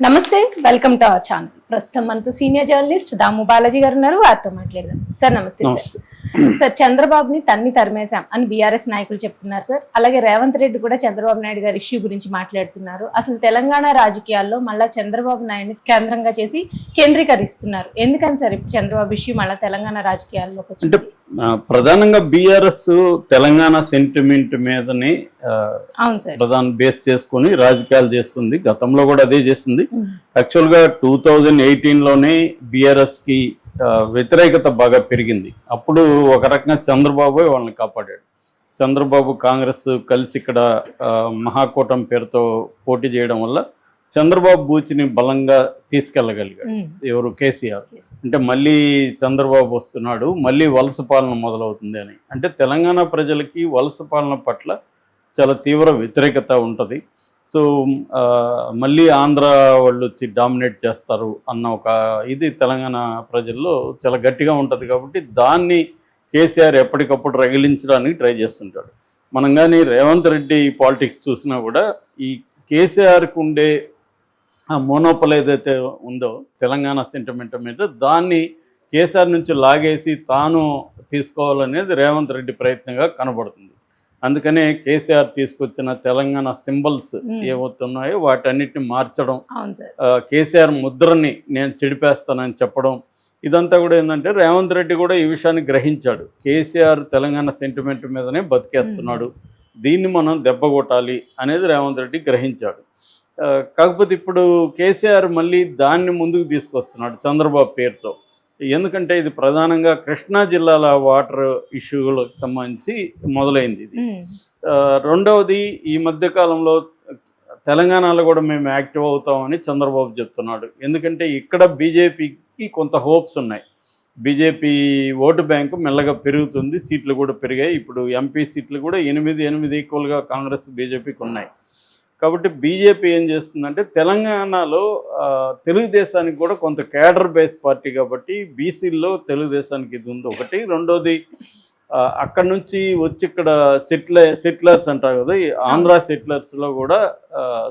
నమస్తే welcome to our channel ప్రస్తుతం మనతో సీనియర్ జర్నలిస్ట్ దాము బాలాజీ గారు ఉన్నారు. వారితో మాట్లాడదాం. సార్ నమస్తే సార్. సార్ చంద్రబాబుని తన్ని తరిమేశాం అని బీఆర్ఎస్ నాయకులు చెప్తున్నారు సార్. అలాగే రేవంత్ రెడ్డి కూడా చంద్రబాబు నాయుడు గారి ఇష్యూ గురించి మాట్లాడుతున్నారు. అసలు తెలంగాణ రాజకీయాల్లో మళ్ళా చంద్రబాబు నాయుడిని కేంద్రంగా చేసి కేంద్రీకరిస్తున్నారు. ఎందుకని సార్ ఇప్పుడు చంద్రబాబు ఇష్యూ మళ్ళీ తెలంగాణ రాజకీయాల్లోకి వచ్చింది? ప్రధానంగా బీఆర్ఎస్ తెలంగాణ సెంటిమెంట్ మీదనే ప్రధాన బేస్ చేసుకొని రాజకీయాలు చేస్తుంది. గతంలో కూడా అదే చేస్తుంది. ఉమ్. యాక్చువల్గా టూ థౌజండ్ ఎయిటీన్లోనే బీఆర్ఎస్కి వ్యతిరేకత బాగా పెరిగింది. అప్పుడు ఒక రకంగా చంద్రబాబు వాళ్ళని కాపాడాడు. చంద్రబాబు కాంగ్రెస్ కలిసి ఇక్కడ ఆ, మహాకూటమి పేరుతో పోటీ చేయడం వల్ల చంద్రబాబు బూచిని బలంగా తీసుకెళ్ళగలిగాడు. ఎవరు? కేసీఆర్. అంటే మళ్ళీ చంద్రబాబు వస్తున్నాడు మళ్ళీ వలస పాలన మొదలవుతుంది అని. అంటే తెలంగాణ ప్రజలకి వలస పాలన పట్ల చాలా తీవ్ర వ్యతిరేకత ఉంటుంది. సో మళ్ళీ ఆంధ్ర వాళ్ళు వచ్చి డామినేట్ చేస్తారు అన్న ఒక ఇది తెలంగాణ ప్రజల్లో చాలా గట్టిగా ఉంటుంది కాబట్టి దాన్ని కేసీఆర్ ఎప్పటికప్పుడు రగిలించడానికి ట్రై చేస్తుంటాడు. మనం కానీ రేవంత్ రెడ్డి పాలిటిక్స్ చూసినా కూడా ఈ కేసీఆర్కి ఉండే ఆ మోనోపల్ ఏదైతే ఉందో తెలంగాణ సెంటిమెంట్ మీద దాన్ని కేసీఆర్ నుంచి లాగేసి తాను తీసుకోవాలనేది రేవంత్ రెడ్డి ప్రయత్నంగా కనబడుతుంది. అందుకనే కేసీఆర్ తీసుకొచ్చిన తెలంగాణ సింబల్స్. ఏవవుతున్నాయో వాటన్నిటిని మార్చడం కేసీఆర్ ముద్రని నేను చెడిపేస్తానని చెప్పడం ఇదంతా కూడా ఏంటంటే రేవంత్ రెడ్డి కూడా ఈ విషయాన్ని గ్రహించాడు. కేసీఆర్ తెలంగాణ సెంటిమెంట్ మీదనే బతికేస్తున్నాడు. దీన్ని మనం దెబ్బ కొట్టాలి అనేది రేవంత్ రెడ్డి గ్రహించాడు. కాకపోతే ఇప్పుడు కేసీఆర్ మళ్ళీ దాన్ని ముందుకు తీసుకొస్తున్నాడు చంద్రబాబు పేరుతో. ఎందుకంటే ఇది ప్రధానంగా కృష్ణా జిల్లాల వాటర్ ఇష్యూలకు సంబంధించి మొదలైంది ఇది. రెండవది ఈ మధ్య కాలంలో తెలంగాణలో కూడా మేము యాక్టివ్ అవుతామని చంద్రబాబు చెప్తున్నాడు. ఎందుకంటే ఇక్కడ బీజేపీకి కొంత హోప్స్ ఉన్నాయి. బీజేపీ ఓటు బ్యాంకు మెల్లగా పెరుగుతుంది సీట్లు కూడా పెరిగాయి. ఇప్పుడు ఎంపీ సీట్లు కూడా ఎనిమిది ఎనిమిది ఈక్వల్గా కాంగ్రెస్ బీజేపీకి ఉన్నాయి. కాబట్టి బీజేపీ ఏం చేస్తుందంటే తెలంగాణలో తెలుగుదేశానికి కూడా కొంత కేడర్ బేస్ పార్టీ కాబట్టి బీసీల్లో తెలుగుదేశానికి ఇది ఉంది ఒకటి. రెండోది అక్కడ నుంచి వచ్చి ఇక్కడ సెటిల్ సెటిలర్స్ అంటారు కదా ఈ ఆంధ్ర సెటిలర్స్లో కూడా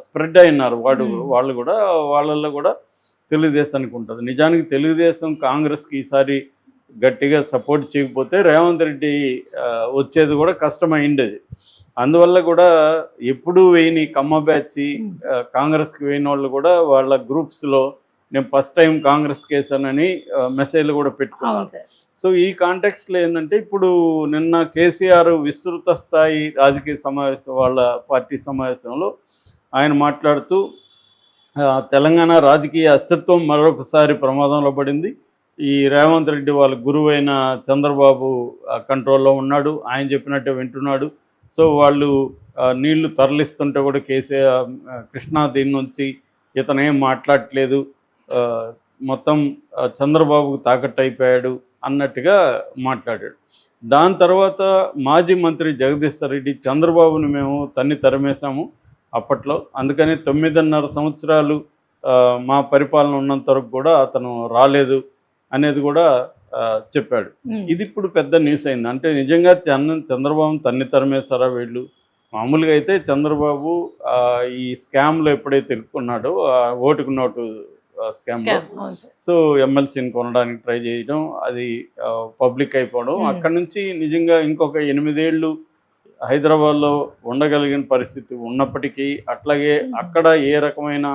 స్ప్రెడ్ అయినారు. వాడు. వాళ్ళు కూడా వాళ్ళల్లో కూడా తెలుగుదేశానికి ఉంటుంది. నిజానికి తెలుగుదేశం కాంగ్రెస్కి ఈసారి గట్టిగా సపోర్ట్ చేయకపోతే రేవంత్ రెడ్డి వచ్చేది కూడా కష్టమైండేది. అందువల్ల కూడా ఎప్పుడు వేయని కమ్మ బ్యాచ్. కాంగ్రెస్కి వేయిన వాళ్ళు కూడా వాళ్ళ గ్రూప్స్లో నేను ఫస్ట్ టైం కాంగ్రెస్ కేసానని మెసేజ్లు కూడా పెట్టుకున్నాను సో ఈ కాంటెక్స్ట్లో ఏంటంటే ఇప్పుడు నిన్న కేసీఆర్ విస్తృత స్థాయి రాజకీయ సమావేశం వాళ్ళ పార్టీ సమావేశంలో ఆయన మాట్లాడుతూ తెలంగాణ రాజకీయ అస్తిత్వం మరొకసారి ప్రమాదంలో పడింది. ఈ రేవంత్ రెడ్డి వాళ్ళ గురువైన చంద్రబాబు కంట్రోల్లో ఉన్నాడు. ఆయన చెప్పినట్టే వింటున్నాడు. సో వాళ్ళు నీళ్ళు తరలిస్తుంటే కూడా కేసీఆర్ కృష్ణా దీని నుంచి ఇతను ఏం మాట్లాడట్లేదు. మొత్తం చంద్రబాబుకు తాకట్టు అయిపోయాడు అన్నట్టుగా మాట్లాడాడు. దాని తర్వాత మాజీ మంత్రి జగదీశ్వర్ రెడ్డి చంద్రబాబుని మేము తన్ని తరిమేశాము అప్పట్లో. అందుకని తొమ్మిదిన్నర సంవత్సరాలు మా పరిపాలన ఉన్నంత వరకు కూడా అతను రాలేదు. అనేది కూడా చెప్పాడు. ఇది ఇప్పుడు పెద్ద న్యూస్ అయింది అంటే నిజంగా చంద్ర చంద్రబాబు తన్ని తరిమేశారా వీళ్ళు మామూలుగా అయితే చంద్రబాబు ఈ స్కామ్లో ఎప్పుడైతే ఇరుక్కున్నాడో ఆ ఓటుకు నోటు సార్ సో ఎమ్మెల్సీని కొనడానికి ట్రై చేయడం అది పబ్లిక్ అయిపోవడం. అక్కడ నుంచి నిజంగా ఇంకొక ఎనిమిదేళ్ళు హైదరాబాద్లో ఉండగలిగిన పరిస్థితి ఉన్నప్పటికీ అట్లాగే. అక్కడ ఏ రకమైన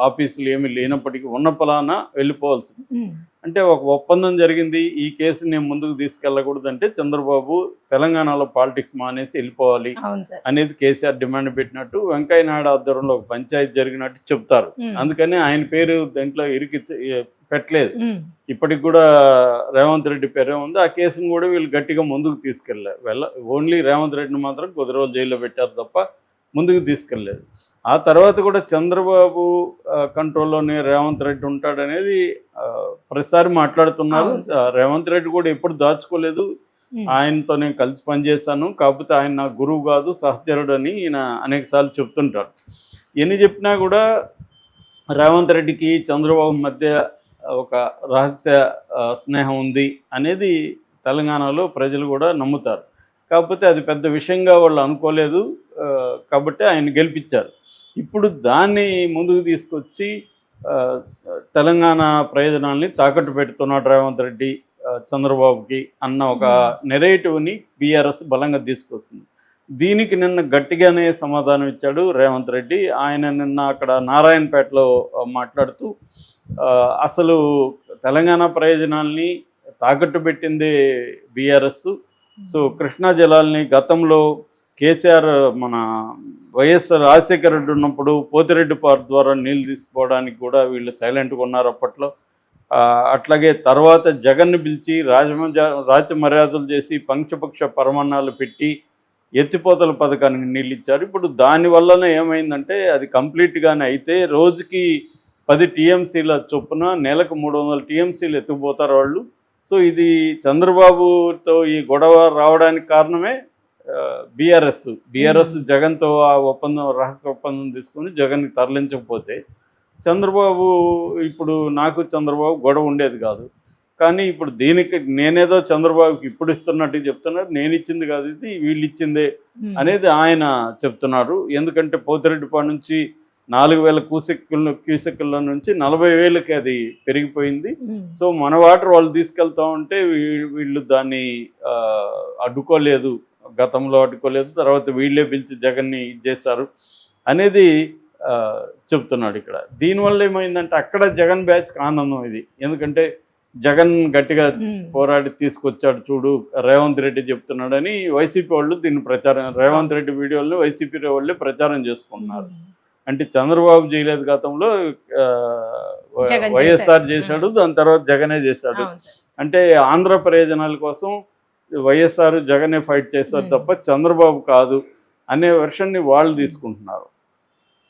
ఆఫీసులు ఏమీ లేనప్పటికీ ఉన్న పలానా వెళ్ళిపోవాల్సి ఉమ్. అంటే ఒక ఒప్పందం జరిగింది ఈ కేసుని నేను ముందుకు తీసుకెళ్ళకూడదంటే చంద్రబాబు తెలంగాణలో పాలిటిక్స్ మానేసి వెళ్ళిపోవాలి అనేది కేసీఆర్ డిమాండ్ పెట్టినట్టు వెంకయ్య నాయుడు ఆధ్వర్యంలో ఒక పంచాయతీ జరిగినట్టు చెప్తారు. అందుకని ఆయన పేరు దాంట్లో ఇరికి పెట్టలేదు. ఇప్పటికి కూడా రేవంత్ రెడ్డి పేరే ఉంది ఆ కేసును కూడా వీళ్ళు గట్టిగా ముందుకు తీసుకెళ్ళారు వెళ్ళ ఓన్లీ రేవంత్ రెడ్డిని మాత్రం కొద్ది రోజులు జైల్లో పెట్టారు తప్ప ముందుకు తీసుకెళ్ళలేదు ఆ తర్వాత కూడా చంద్రబాబు కంట్రోల్లోనే రేవంత్ రెడ్డి ఉంటాడనేది ప్రతిసారి మాట్లాడుతున్నారు. రేవంత్ రెడ్డి కూడా ఎప్పుడు దాచుకోలేదు. ఆయనతో నేను కలిసి పనిచేశాను. కాకపోతే ఆయన నా గురువు కాదు సహచరుడు అని ఈయన అనేక సార్లు చెప్తుంటాడు ఎన్ని చెప్పినా కూడా రేవంత్ రెడ్డికి చంద్రబాబు మధ్య ఒక రహస్య స్నేహం ఉంది అనేది తెలంగాణలో ప్రజలు కూడా నమ్ముతారు. కాకపోతే అది పెద్ద విషయంగా వాళ్ళు అనుకోలేదు. కాబట్టి ఆయన గెలిపించారు. ఇప్పుడు దాన్ని ముందుకు తీసుకొచ్చి తెలంగాణ ప్రయోజనాల్ని తాకట్టు పెడుతున్నాడు రేవంత్ రెడ్డి చంద్రబాబుకి అన్న ఒక నెరేటివ్ని బీఆర్ఎస్ బలంగా తీసుకొస్తుంది. దీనికి నిన్న గట్టిగానే సమాధానం ఇచ్చాడు రేవంత్ రెడ్డి. ఆయన నిన్న అక్కడ నారాయణపేటలో మాట్లాడుతూ అసలు తెలంగాణ ప్రయోజనాల్ని తాకట్టు పెట్టింది బీఆర్ఎస్. సో కృష్ణా జలాల్ని గతంలో కేసీఆర్ మన వైఎస్ రాజశేఖర రెడ్డి ఉన్నప్పుడు పోతిరెడ్డి పార్క్ ద్వారా నీళ్ళు తీసుకోవడానికి కూడా వీళ్ళు సైలెంట్గా ఉన్నారు అప్పట్లో. అట్లాగే తర్వాత జగన్ను పిలిచి రాజమర్యాద రాజ్య మర్యాదలు చేసి పంక్షపక్ష పరమాణాలు పెట్టి ఎత్తిపోతల పథకానికి నీళ్ళు ఇచ్చారు. ఇప్పుడు దానివల్లనే ఏమైందంటే అది కంప్లీట్గానే అయితే రోజుకి పది టీఎంసీల చొప్పున నెలకు మూడు వందల టీఎంసీలు ఎత్తుకుపోతారు వాళ్ళు. సో ఇది చంద్రబాబుతో ఈ గొడవ రావడానికి కారణమే బీఆర్ఎస్. బీఆర్ఎస్ జగన్తో ఆ ఒప్పందం రహస్య ఒప్పందం తీసుకుని జగన్కి తరలించకపోతే చంద్రబాబు ఇప్పుడు నాకు చంద్రబాబు గొడవ ఉండేది కాదు. కానీ ఇప్పుడు దీనికి నేనేదో చంద్రబాబుకి ఇప్పుడు ఇస్తున్నట్టు చెప్తున్నారు నేను ఇచ్చింది కాదు ఇది వీళ్ళు ఇచ్చిందే. అనేది ఆయన చెప్తున్నారు. ఎందుకంటే పోతిరెడ్డిపాడు నుంచి నాలుగు వేల క్యూసెక్కుల క్యూసెక్కుల నుంచి నలభై వేలకి అది పెరిగిపోయింది. సో మన వాటర్ వాళ్ళు తీసుకెళ్తా ఉంటే వీళ్ళు దాన్ని అడ్డుకోలేదు. గతంలో అడ్డుకోలేదు. తర్వాత వీళ్ళే పిలిచి జగన్ని చేశారు అనేది చెప్తున్నాడు ఇక్కడ. దీనివల్ల ఏమైందంటే అక్కడ జగన్ బ్యాచ్కి ఆనందం ఇది. ఎందుకంటే జగన్ గట్టిగా. పోరాడి తీసుకొచ్చాడు చూడు రేవంత్ రెడ్డి చెప్తున్నాడని వైసీపీ వాళ్ళు దీన్ని ప్రచారం రేవంత్ రెడ్డి వీడియోలను వైసీపీ వాళ్ళే ప్రచారం చేసుకుంటున్నారు. అంటే చంద్రబాబు చేయలేదు గతంలో వైఎస్ఆర్ చేశాడు. దాని తర్వాత జగనే చేశాడు. అంటే ఆంధ్ర ప్రయోజనాల కోసం వైఎస్ఆర్ జగనే ఫైట్ చేస్తారు. తప్ప చంద్రబాబు కాదు అనే వెర్షన్ని వాళ్ళు తీసుకుంటున్నారు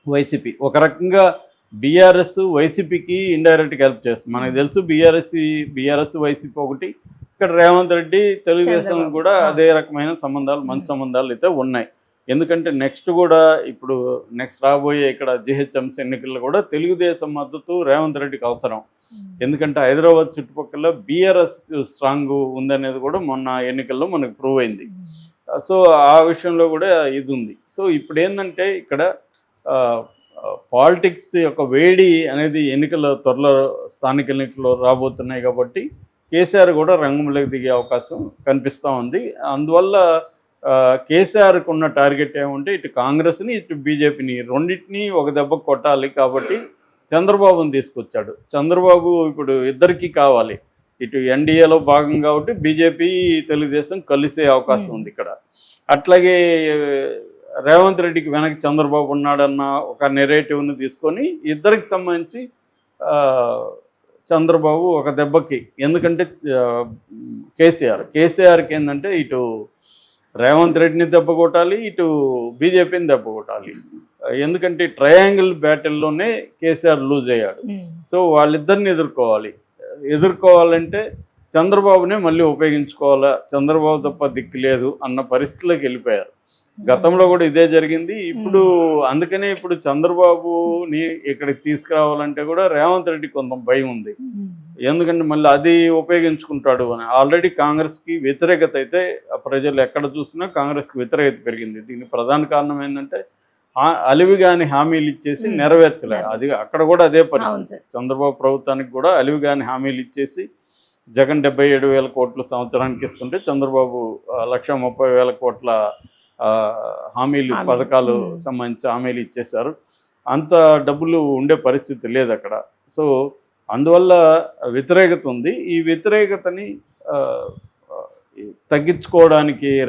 వైసీపీ ఒక రకంగా బీఆర్ఎస్ వైసీపీకి ఇండైరెక్ట్గా హెల్ప్ చేస్తుంది మనకు తెలుసు బీఆర్ఎస్ బీఆర్ఎస్ వైసీపీ ఒకటి ఇక్కడ రేవంత్ రెడ్డి తెలుగుదేశం. కూడా. అదే రకమైన సంబంధాలు మంచి. సంబంధాలు అయితే ఉన్నాయి ఎందుకంటే నెక్స్ట్ కూడా ఇప్పుడు నెక్స్ట్ రాబోయే ఇక్కడ జిహెచ్ఎంసీ ఎన్నికల్లో కూడా తెలుగుదేశం మద్దతు రేవంత్ రెడ్డికి అవసరం. ఉమ్. ఎందుకంటే హైదరాబాద్ చుట్టుపక్కల బీఆర్ఎస్ స్ట్రాంగ్ ఉందనేది కూడా మొన్న ఎన్నికల్లో మనకు ప్రూవ్ అయింది. సో ఆ విషయంలో కూడా ఇది ఉంది. సో ఇప్పుడు ఏంటంటే ఇక్కడ పాలిటిక్స్ యొక్క వేడి అనేది ఎన్నికల త్వరలో స్థానిక ఎన్నికల్లో రాబోతున్నాయి కాబట్టి కేసీఆర్ కూడా రంగంలోకి దిగే అవకాశం కనిపిస్తూ ఉంది. అందువల్ల కేసీఆర్కి ఉన్న టార్గెట్ ఏమంటే ఇటు కాంగ్రెస్ని ఇటు బీజేపీని రెండింటినీ ఒక దెబ్బ కొట్టాలి కాబట్టి చంద్రబాబుని తీసుకొచ్చాడు. చంద్రబాబు ఇప్పుడు ఇద్దరికీ కావాలి. ఇటు ఎన్డీఏలో భాగం కాబట్టి బీజేపీ తెలుగుదేశం కలిసే అవకాశం ఉంది ఇక్కడ. అట్లాగే రేవంత్ రెడ్డికి వెనక్కి చంద్రబాబు ఉన్నాడన్న ఒక నెరేటివ్ని తీసుకొని ఇద్దరికి సంబంధించి చంద్రబాబు ఒక దెబ్బకి ఎందుకంటే కేసీఆర్. కేసీఆర్కి ఏంటంటే ఇటు రేవంత్ రెడ్డిని దెబ్బ కొట్టాలి ఇటు బీజేపీని దెబ్బ కొట్టాలి. ఎందుకంటే ట్రయాంగిల్ బ్యాటిల్లోనే కేసీఆర్ లూజ్ అయ్యాడు. సో వాళ్ళిద్దరిని ఎదుర్కోవాలి. ఎదుర్కోవాలంటే చంద్రబాబునే మళ్ళీ ఉపయోగించుకోవాలా? చంద్రబాబు తప్ప దిక్కు లేదు అన్న పరిస్థితిలోకి వెళ్ళిపోయారు. గతంలో కూడా ఇదే జరిగింది. ఇప్పుడు అందుకనే ఇప్పుడు చంద్రబాబుని ఇక్కడికి తీసుకురావాలంటే కూడా రేవంత్ రెడ్డి కొంత భయం ఉంది. ఎందుకంటే మళ్ళీ అది ఉపయోగించుకుంటాడు అని. ఆల్రెడీ కాంగ్రెస్కి వ్యతిరేకత అయితే ప్రజలు ఎక్కడ చూసినా కాంగ్రెస్కి వ్యతిరేకత పెరిగింది. దీనికి ప్రధాన కారణం ఏంటంటే ఆ- అలివిగాని హామీలు ఇచ్చేసి. నెరవేర్చలే. అది అక్కడ కూడా అదే పరిస్థితి. చంద్రబాబు ప్రభుత్వానికి కూడా అలివిగాని హామీలు ఇచ్చేసి జగన్ డెబ్బై ఏడు వేల కోట్లు సంవత్సరానికి ఇస్తుంటే చంద్రబాబు లక్ష ముప్పై వేల కోట్ల హామీలు హామీలు. పథకాలు. సంబంధించి హామీలు ఇచ్చేశారు అంత డబ్బులు ఉండే పరిస్థితి లేదు అక్కడ సో అందువల్ల వ్యతిరేకత ఉంది ఈ వ్యతిరేకతని తగ్గించుకోవడానికి